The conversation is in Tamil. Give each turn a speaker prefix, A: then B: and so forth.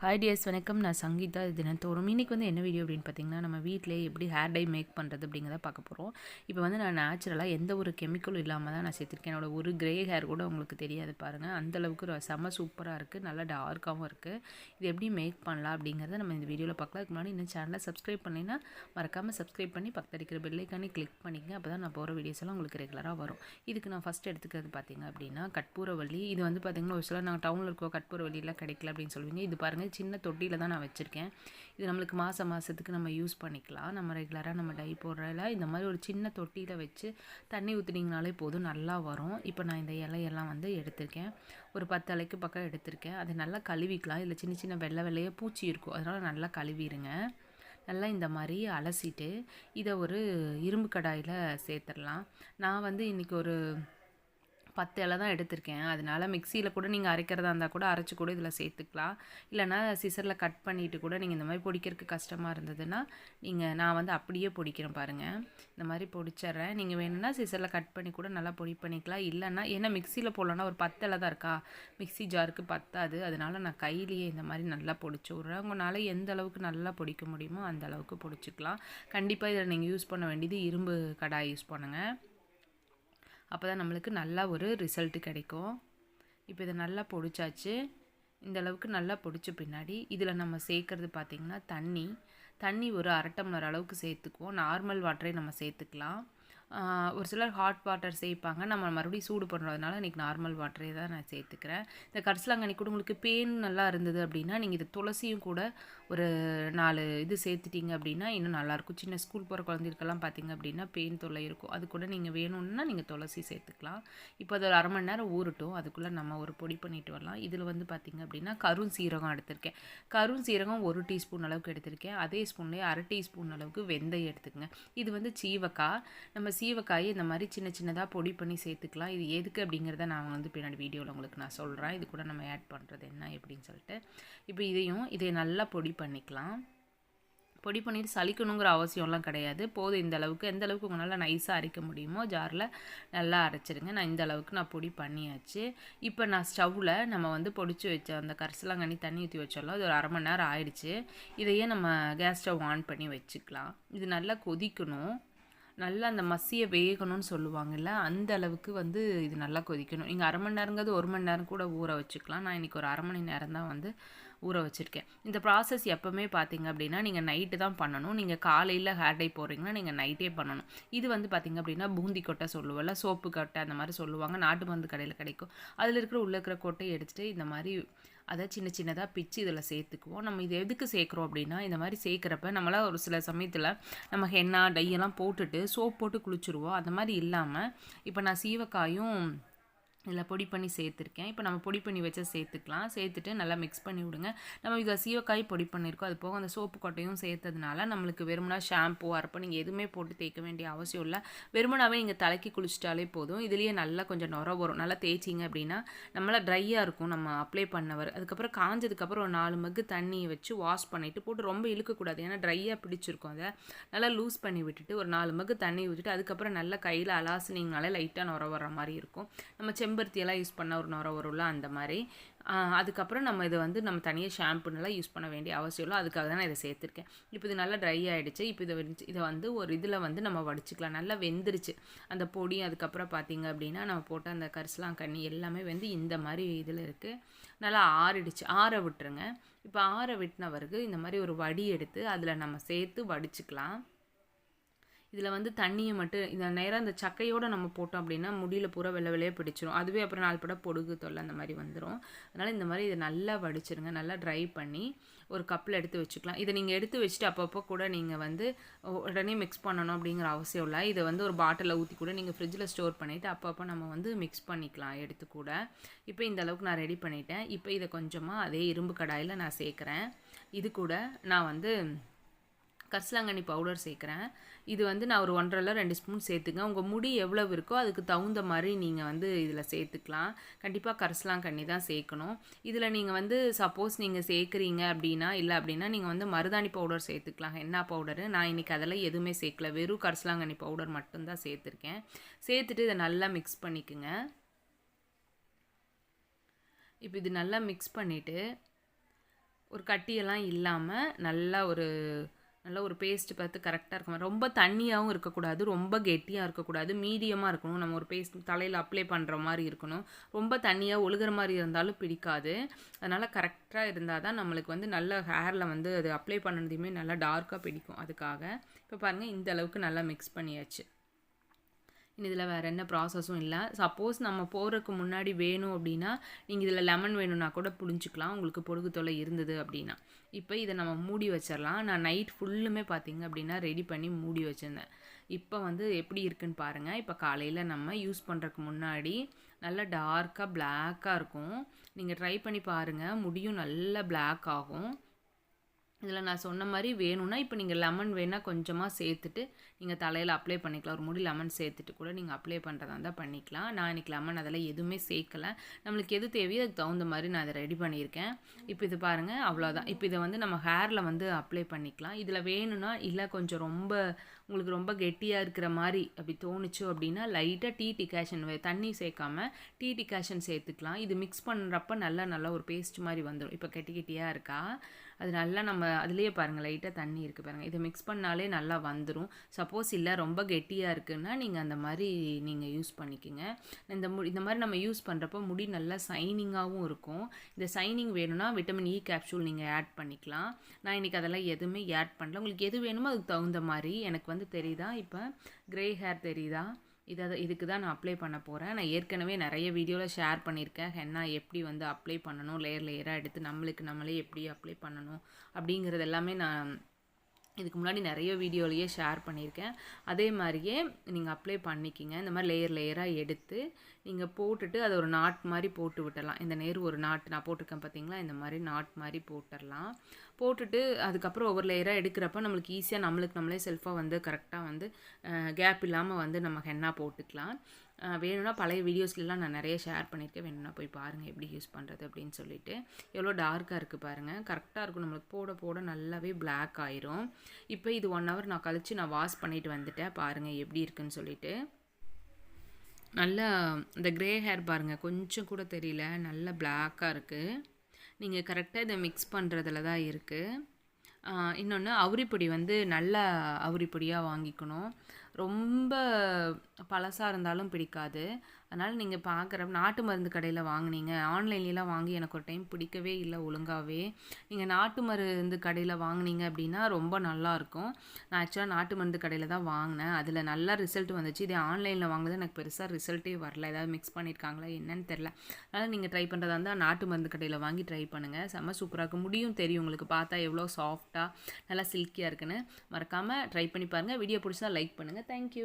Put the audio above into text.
A: ஹாய் டியர்ஸ் வணக்கம். நான் சங்கீதா. இது தினத்தோறும் இன்றைக்கி வந்து என்ன வீடியோ அப்படின்னு பார்த்தீங்கன்னா நம்ம வீட்டிலே எப்படி ஹேர் டை மேக் பண்ணுறது அப்படிங்கிறத பார்க்க போகிறோம் இப்போ வந்து நான் நேச்சுரலாக எந்த ஒரு கெமிக்கலும் இல்லாமல் தான் நான் சேர்த்துருக்கேன். என்னோடய ஒரு கிரே ஹேர் கூட உங்களுக்கு தெரியாது பாருங்கள் அந்தளவுக்கு செம்ம சூப்பராக இருக்குது நல்லா டார்க்காகவும் இருக்குது இது எப்படி மேக் பண்ணலாம் அப்படிங்கிறத நம்ம இந்த வீடியோவில் பார்க்கலாம். அதுக்கு முன்னாடி இந்த சேனலை சப்ஸ்கிரைப் பண்ணினா மறக்காமல் சப்ஸ்கிரைப் பண்ணி பக்கத்தில் இருக்கிற பெல்லைக்கானே கிளிக் பண்ணிக்கங்க. அப்போ தான் நான் போகிற வீடியோஸ் எல்லாம் உங்களுக்கு ரெகுலராக வரும். இதுக்கு நான் ஃபஸ்ட் எடுத்துக்கிறது பார்த்தீங்க அப்படின்னா கற்பூரவள்ளி. இது வந்து பார்த்திங்கன்னா ஒரு சில நாங்கள் டவுனில் இருக்கோம் கற்பூரவள்ளியெல்லாம் கிடைக்கல அப்படின்னு சொல்லுவீங்க. இது பாருங்கள் சின்ன தொட்டியில் தான் நான் வச்சுருக்கேன். இது நம்மளுக்கு மாதம் மாதத்துக்கு நம்ம யூஸ் பண்ணிக்கலாம். நம்ம ரெகுலராக நம்ம டை போடுறதில் இந்த மாதிரி ஒரு சின்ன தொட்டியில் வச்சு தண்ணி ஊற்றுனீங்கனாலே போதும் நல்லா வரும். இப்போ நான் இந்த இலையெல்லாம் வந்து எடுத்திருக்கேன். ஒரு பத்து இலைக்கு பக்கம் எடுத்திருக்கேன். அதை நல்லா கழுவிக்கலாம். இதில் சின்ன சின்ன வெள்ளை வெள்ளையாக பூச்சி இருக்கும். அதனால் நல்லா கழுவிடுங்க நல்லா இந்த மாதிரி அலசிட்டு இதை ஒரு இரும்பு கடாயில் சேர்த்துடலாம். நான் வந்து இன்றைக்கி ஒரு பத்து இலை தான் எடுத்திருக்கேன். அதனால் மிக்சியில் கூட நீங்கள் அரைக்கிறதா இருந்தால் கூட அரைச்சி கூட இதில் சேர்த்துக்கலாம். இல்லைனா சிசரில் கட் பண்ணிவிட்டு கூட நீங்கள் இந்த மாதிரி பொடிக்கிறதுக்கு கஷ்டமாக இருந்ததுன்னா நீங்கள் நான் வந்து அப்படியே பொடிக்கிறேன் பாருங்கள் இந்த மாதிரி பொடிச்சிட்றேன். நீங்கள் வேணும்னா சிசரில் கட் பண்ணி கூட நல்லா பொடி பண்ணிக்கலாம். இல்லைன்னா ஏன்னா மிக்சியில் போடலன்னா ஒரு பத்து இலை தான் இருக்கா? மிக்சி ஜாருக்கு பத்தாது. அதனால நான் கையிலேயே இந்த மாதிரி நல்லா பொடிச்சு விட்றேன். உங்களால் எந்த அளவுக்கு நல்லா பொடிக்க முடியுமோ அந்த அளவுக்கு பொடிச்சிக்கலாம். கண்டிப்பாக இதில் நீங்கள் யூஸ் பண்ண வேண்டியது இரும்பு கடாய் யூஸ் பண்ணுங்கள் அப்போ தான் நம்மளுக்கு நல்லா ஒரு ரிசல்ட்டு கிடைக்கும். இப்போ இதை நல்லா பொடிச்சாச்சு. இந்த அளவுக்கு நல்லா பொடிச்ச பின்னாடி இதில் நம்ம சேர்க்குறது பார்த்திங்கன்னா தண்ணி. தண்ணி ஒரு அரை டம்ளர் அளவுக்கு சேர்த்துக்குவோம். நார்மல் வாட்டரே நம்ம சேர்த்துக்கலாம். ஒரு சிலர் ஹாட் வாட்டர் சேர்ப்பாங்க நம்ம மறுபடியும் சூடு பண்ணுறதுனால இன்றைக்கி நார்மல் வாட்டரே தான் நான் சேர்த்துக்கிறேன் இந்த கரிசலாங்கண்ணி கூட உங்களுக்கு பெயின் நல்லா இருந்தது அப்படின்னா நீங்கள் இது துளசியும் கூட ஒரு நாலு இது சேர்த்துட்டிங்க அப்படின்னா இன்னும் நல்லாயிருக்கும் சின்ன ஸ்கூல் போகிற குழந்தைகளுக்கெல்லாம் பார்த்திங்க அப்படின்னா பெயின் தொல்லை இருக்கும். அது கூட நீங்கள் வேணும்னா நீங்கள் துளசி சேர்த்துக்கலாம் இப்போ அது ஒரு அரை மணி நேரம் ஊறட்டும். அதுக்குள்ளே நம்ம ஒரு பொடி பண்ணிட்டு வரலாம். இதில் வந்து பார்த்திங்க அப்படின்னா கரும் சீரகம் எடுத்திருக்கேன். கரும் சீரகம் ஒரு டீஸ்பூன் அளவுக்கு எடுத்திருக்கேன். அதே ஸ்பூன்லேயே அரை டீஸ்பூன் அளவுக்கு வெந்தயம் எடுத்துக்கங்க. இது வந்து சீவக்காய். நம்ம சீவக்காயை இந்த மாதிரி சின்ன சின்னதாக பொடி பண்ணி சேர்த்துக்கலாம். இது எதுக்கு அப்படிங்கிறத நான் வந்து பின்னாடி வீடியோவில் உங்களுக்கு நான் சொல்கிறேன் இது கூட நம்ம ஆட் பண்ணுறது என்ன எப்படின்னு சொல்லிட்டு. இப்போ இதையும் இதை நல்லா பொடி பண்ணிக்கலாம். பொடி பண்ணிட்டு சலிக்கணுங்கிற அவசியம்லாம் கிடையாது. போதும் இந்த அளவுக்கு. எந்த அளவுக்கு உங்களால் நைஸாக அரைக்க முடியுமோ ஜாரில் நல்லா அரைச்சிருங்க. நான் இந்த அளவுக்கு நான் பொடி பண்ணியாச்சு. இப்போ நான் ஸ்டவ்வில் நம்ம வந்து பொடிச்சு வச்ச அந்த கரிசலாங்கண்ணி தண்ணி ஊற்றி வச்சோம்ல அது ஒரு அரை மணி நேரம் ஆயிடுச்சு. இதையே நம்ம கேஸ் ஸ்டவ் ஆன் பண்ணி வச்சுக்கலாம். இது நல்லா கொதிக்கணும். நல்லா அந்த மசியை வேகணும்னு சொல்லுவாங்கல்ல அந்த அளவுக்கு வந்து இது நல்லா கொதிக்கணும். நீங்கள் அரை மணி நேரங்கிறது ஒரு மணி நேரம் கூட ஊற வச்சுக்கலாம். நான் இன்றைக்கி ஒரு அரை மணி நேரம் தான் வந்து ஊற வச்சுருக்கேன். இந்த ப்ராசஸ் எப்போவுமே பார்த்தீங்க அப்படின்னா நீங்கள் நைட்டு தான் பண்ணணும். நீங்கள் காலையில் ஹேர் டை போடுறீங்கன்னா நீங்கள் நைட்டே பண்ணணும். இது வந்து பார்த்திங்க அப்படின்னா பூந்தி கொட்டை சொல்லுவோம்ல சோப்பு கொட்டை அந்த மாதிரி சொல்லுவாங்க. நாட்டு மருந்து கடையில் கிடைக்கும். அதில் இருக்கிற உள்ளே இருக்கிற கொட்டையை எடுத்துகிட்டு இந்த மாதிரி அதை சின்ன சின்னதாக பிச்சு இதில் சேர்த்துக்குவோம். நம்ம இது எதுக்கு சேர்க்குறோம் அப்படின்னா இந்த மாதிரி சேர்க்குறப்ப நம்மளால் ஒரு சில சமயத்தில் நம்ம ஹென்னா டையெல்லாம் போட்டுட்டு சோப் போட்டு குளிச்சுருவோம். அந்த மாதிரி இல்லாமல் இப்போ நான் சீவக்காயும் இதில் பொடி பண்ணி சேர்த்துருக்கேன். இப்போ நம்ம பொடி பண்ணி வச்சு சேர்த்துக்கலாம். சேர்த்துட்டு நல்லா மிக்ஸ் பண்ணி விடுங்க. நம்ம இதை சீவக்காய் பொடி பண்ணியிருக்கோம். அது போக அந்த சோப்பு கொட்டையும் சேர்த்ததுனால நம்மளுக்கு வெறுமனா ஷாம்பு அரப்போ நீங்கள் எதுவுமே போட்டு தேய்க்க வேண்டிய அவசியம் இல்லை. வெறுமனாவே நீங்கள் தலைக்கு குளிச்சிட்டாலே போதும். இதுலேயே நல்லா கொஞ்சம் நுர வரும். நல்லா தேய்ச்சிங்க அப்படின்னா நம்மளா ட்ரையாக இருக்கும். நம்ம அப்ளை பண்ணவர். அதுக்கப்புறம் காஞ்சதுக்கப்புறம் ஒரு நாலு மக்கு தண்ணியை வச்சு வாஷ் பண்ணிவிட்டு போட்டு ரொம்ப இழுக்கக்கூடாது. ஏன்னா ட்ரையாக பிடிச்சிருக்கும் அதை. நல்லா லூஸ் பண்ணி விட்டுட்டு ஒரு நாலு மக்கு தண்ணி ஊற்றிட்டு அதுக்கப்புறம் நல்லா கையில் அலாசினீங்கனாலே லைட்டாக நுர வர மாதிரி இருக்கும். நம்ம செம்பு செம்பருத்தியெல்லாம் யூஸ் பண்ண ஒரு நுர வரும்ல அந்த மாதிரி. அதுக்கப்புறம் நம்ம இதை வந்து நம்ம தனியாக ஷாம்புனெல்லாம் யூஸ் பண்ண வேண்டிய அவசியம் இல்லை. அதுக்காக தான் நான் இதை சேர்த்துருக்கேன். இப்போ இது நல்லா ட்ரை ஆகிடுச்சு இப்போ இதை இதை வந்து ஒரு இதில் வந்து நம்ம வடிச்சிக்கலாம். நல்லா வெந்துருச்சு. அந்த பொடி அதுக்கப்புறம் பார்த்திங்க அப்படின்னா நம்ம போட்ட அந்த கரிசலாங்கண்ணி எல்லாமே வந்து இந்த மாதிரி இதில் இருக்குது நல்லா ஆறிடுச்சு. ஆற விட்டுருங்க. இப்போ ஆற விட்டினவருக்கு இந்த மாதிரி ஒரு வடி எடுத்து அதில் நம்ம சேர்த்து வடிச்சுக்கலாம். இதில் வந்து தண்ணியை மட்டும் இதை நேராக இந்த சக்கையோடு நம்ம போட்டோம் அப்படின்னா முடியில் பூரா வெள்ளை வெள்ளையே பிடிச்சிரும். அதுவே அப்புறம் நாலு படம் பொடுகு தொல்லை அந்த மாதிரி வந்துடும் அதனால் இந்த மாதிரி இதை நல்லா வடிச்சிருங்க. நல்லா ட்ரை பண்ணி ஒரு கப்பில் எடுத்து வச்சுக்கலாம். இதை நீங்கள் எடுத்து வச்சுட்டு அப்பப்போ கூட நீங்கள் வந்து உடனே மிக்ஸ் பண்ணணும் அப்படிங்கிற அவசியம் இல்லை. இதை வந்து ஒரு பாட்டிலில் ஊற்றி கூட நீங்கள் ஃப்ரிட்ஜில் ஸ்டோர் பண்ணிவிட்டு அப்பப்போ நம்ம வந்து மிக்ஸ் பண்ணிக்கலாம் எடுத்து கூட. இப்போ இந்த அளவுக்கு நான் ரெடி பண்ணிட்டேன். இப்போ இதை கொஞ்சமாக அதே இரும்பு கடாயில் நான் சேர்க்குறேன். இது கூட நான் வந்து கரிசலாங்கண்ணி பவுடர் சேர்க்குறேன். இது வந்து நான் ஒரு ஒன்றரை ரெண்டு ஸ்பூன் சேர்த்துங்க. உங்கள் முடி எவ்வளவு இருக்கோ அதுக்கு தகுந்த மாதிரி நீங்கள் வந்து இதில் சேர்த்துக்கலாம். கண்டிப்பாக கரிசலாங்கண்ணி தான் சேர்க்கணும். இதில் நீங்கள் வந்து சப்போஸ் நீங்கள் சேர்க்குறீங்க அப்படின்னா இல்லை அப்படின்னா நீங்கள் வந்து மருதாணி பவுடர் சேர்த்துக்கலாம். என்ன பவுடரு நான் இன்றைக்கி அதெல்லாம் எதுவுமே சேர்க்கல. வெறும் கரிசலாங்கண்ணி பவுடர் மட்டும்தான் சேர்த்துருக்கேன். சேர்த்துட்டு இதை நல்லா மிக்ஸ் பண்ணிக்குங்க. இப்போ இது நல்லா மிக்ஸ் பண்ணிவிட்டு ஒரு கட்டியெல்லாம் இல்லாமல் நல்லா ஒரு நல்ல ஒரு பேஸ்ட் பார்த்து கரெக்டாக இருக்கும் ரொம்ப தண்ணியாகவும் இருக்கக்கூடாது ரொம்ப கெட்டியாக இருக்கக்கூடாது மீடியமாக இருக்கணும். நம்ம ஒரு பேஸ்ட் தலையில் அப்ளை பண்ணுற மாதிரி இருக்கணும். ரொம்ப தண்ணியாக ஒழுகிற மாதிரி இருந்தாலும் பிடிக்காது. அதனால் கரெக்டாக இருந்தால் தான் நம்மளுக்கு வந்து நல்ல ஹேரில் வந்து அது அப்ளை பண்ணதையுமே நல்லா டார்க்காக பிடிக்கும். அதுக்காக இப்போ பாருங்கள் இந்த அளவுக்கு நல்லா மிக்ஸ் பண்ணியாச்சு. இதில் வேறு என்ன ப்ராசஸும் இல்லை. சப்போஸ் நம்ம போகிறதுக்கு முன்னாடி வேணும் அப்படின்னா நீங்கள் இதில் லெமன் வேணும்னா கூட புளிஞ்சிக்கலாம் உங்களுக்கு பொடுகு தொலை இருந்தது அப்படின்னா. இப்போ இதை நம்ம மூடி வச்சிடலாம். நான் நைட் ஃபுல்லுமே பார்த்திங்க அப்படின்னா ரெடி பண்ணி மூடி வச்சுருந்தேன். இப்போ வந்து எப்படி இருக்குன்னு பாருங்கள் இப்போ காலையில் நம்ம யூஸ் பண்ணுறதுக்கு முன்னாடி நல்லா டார்க்காக பிளாக்காக இருக்கும். நீங்கள் ட்ரை பண்ணி பாருங்கள் முடியும் நல்லா பிளாக் ஆகும். இதில் நான் சொன்ன மாதிரி வேணும்னா இப்போ நீங்கள் லெமன் வேணால் கொஞ்சமாக சேர்த்துட்டு நீங்கள் தலையில் அப்ளை பண்ணிக்கலாம். ஒரு முடி லெமன் சேர்த்துட்டு கூட நீங்கள் அப்ளை பண்ணுறதா இருந்தால் பண்ணிக்கலாம். நான் இன்றைக்கி லெமன் அதெல்லாம் எதுவுமே சேர்க்கலை. நம்மளுக்கு எது தேவையோ அதுக்கு தகுந்த மாதிரி நான் அதை ரெடி பண்ணியிருக்கேன். இப்போ இது பாருங்கள் அவ்வளோதான் இப்போ இதை வந்து நம்ம ஹேரில் வந்து அப்ளை பண்ணிக்கலாம். இதில் வேணும்னா இல்லை கொஞ்சம் ரொம்ப உங்களுக்கு ரொம்ப கெட்டியாக இருக்கிற மாதிரி அப்படி தோணுச்சு அப்படின்னா லைட்டாக டீ டிகாஷன் தண்ணி சேர்க்காம டீ டிகாஷன் சேர்த்துக்கலாம். இது மிக்ஸ் பண்ணுறப்ப நல்லா நல்லா ஒரு பேஸ்ட் மாதிரி வந்துடும் இப்போ கெட்டி கெட்டியாக இருக்கா? அது நல்லா நம்ம அதுலேயே பாருங்கள் லைட்டாக தண்ணி இருக்குது பாருங்கள் இதை மிக்ஸ் பண்ணாலே நல்லா வந்துடும் சப்போஸ் இல்லை ரொம்ப கெட்டியாக இருக்குன்னா நீங்கள் அந்த மாதிரி நீங்கள் யூஸ் பண்ணிக்கோங்க. இந்த மு இந்த மாதிரி நம்ம யூஸ் பண்ணுறப்ப முடி நல்லா சைனிங்காகவும் இருக்கும். இந்த சைனிங் வேணும்னா விட்டமின் இ கேப்சூல் நீங்கள் ஆட் பண்ணிக்கலாம். நான் இன்றைக்கி அதெல்லாம் எதுவுமே ஆட் பண்ணல. உங்களுக்கு எது வேணுமோ அதுக்கு தகுந்த மாதிரி எனக்கு வந்து வந்து தெரியுதா? இப்போ க்ரே ஹேர் தெரியுதா? இதை இதுக்கு தான் நான் அப்ளை பண்ண போகிறேன் நான் ஏற்கனவே நிறைய வீடியோவில் ஷேர் பண்ணியிருக்கேன். ஹென்னா எப்படி வந்து அப்ளை பண்ணணும்? லேயர் லேயராக எடுத்து நம்மளுக்கு நம்மளே எப்படி அப்ளை பண்ணணும்? அப்படிங்கிறது எல்லாமே நான் இதுக்கு முன்னாடி நிறைய வீடியோலையே ஷேர் பண்ணியிருக்கேன். அதே மாதிரியே நீங்கள் அப்ளை பண்ணிக்கிங்க. இந்த மாதிரி லேயர் லேயராக எடுத்து நீங்கள் போட்டுட்டு அதை ஒரு நாட் மாதிரி போட்டு விட்டுடலாம். இந்த நேரு ஒரு நாட் நான் போட்டிருக்கேன் பார்த்தீங்களா இந்த மாதிரி நாட் மாதிரி போட்டுடலாம். போட்டுட்டு அதுக்கப்புறம் ஒவ்வொரு லேயராக எடுக்கிறப்ப நம்மளுக்கு ஈஸியாக நம்மளுக்கு நம்மளே செல்ஃபாக வந்து கரெக்டாக வந்து கேப் இல்லாமல் வந்து நம்ம ஹென்னா போட்டுக்கலாம். வேணும்னா பழைய வீடியோஸ்லாம் நான் நிறைய ஷேர் பண்ணியிருக்கேன். வேணும்னா போய் பாருங்கள் எப்படி யூஸ் பண்ணுறது அப்படின்னு சொல்லிட்டு. எவ்வளோ டார்க்காக இருக்குது பாருங்கள் கரெக்டாக இருக்கும். நம்மளுக்கு போட போட நல்லாவே பிளாக் ஆயிரும். இப்போ இது ஒன் ஹவர் நான் கழித்து நான் வாஷ் பண்ணிவிட்டு வந்துட்டேன். பாருங்கள் எப்படி இருக்குன்னு சொல்லிட்டு. நல்லா இந்த க்ரே ஹேர் பாருங்கள் கொஞ்சம் கூட தெரியல. நல்லா பிளாக்காக இருக்குது நீங்கள் கரெக்டாக இதை மிக்ஸ் பண்ணுறதுல தான் இருக்குது இன்னொன்று அவுரிப்பொடி வந்து நல்ல அவுரிப்பொடியாக வாங்கிக்கணும். ரொம்ப பழசாக இருந்தாலும் பிடிக்காது. அதனால் நீங்கள் பார்க்குற நாட்டு மருந்து கடையில் வாங்கினீங்க. ஆன்லைன்லாம் வாங்கி எனக்கு ஒரு டைம் பிடிக்கவே இல்லை ஒழுங்காகவே நீங்கள் நாட்டு மருந்து கடையில் வாங்கினீங்க அப்படின்னா ரொம்ப நல்லாயிருக்கும் நான் ஆக்சுவலாக நாட்டு மருந்து கடையில் தான் வாங்கினேன். அதில் நல்ல ரிசல்ட் வந்துச்சு. இதே ஆன்லைனில் வாங்கினது எனக்கு பெருசாக ரிசல்ட்டே வரல. ஏதாவது மிக்ஸ் பண்ணியிருக்காங்களா என்னன்னு தெரில அதனால் நீங்கள் ட்ரை பண்ணுறதா இருந்தால் நாட்டு மருந்து கடையில் வாங்கி ட்ரை பண்ணுங்கள் செம்ம சூப்பராக இருக்கும். முடியும் தெரியும் உங்களுக்கு. பார்த்தா எவ்வளோ சாஃப்டாக நல்லா சில்கியாக இருக்குன்னு. மறக்காமல் ட்ரை பண்ணி பாருங்கள் வீடியோ பிடிச்சா லைக் பண்ணுங்கள் தேங்க்யூ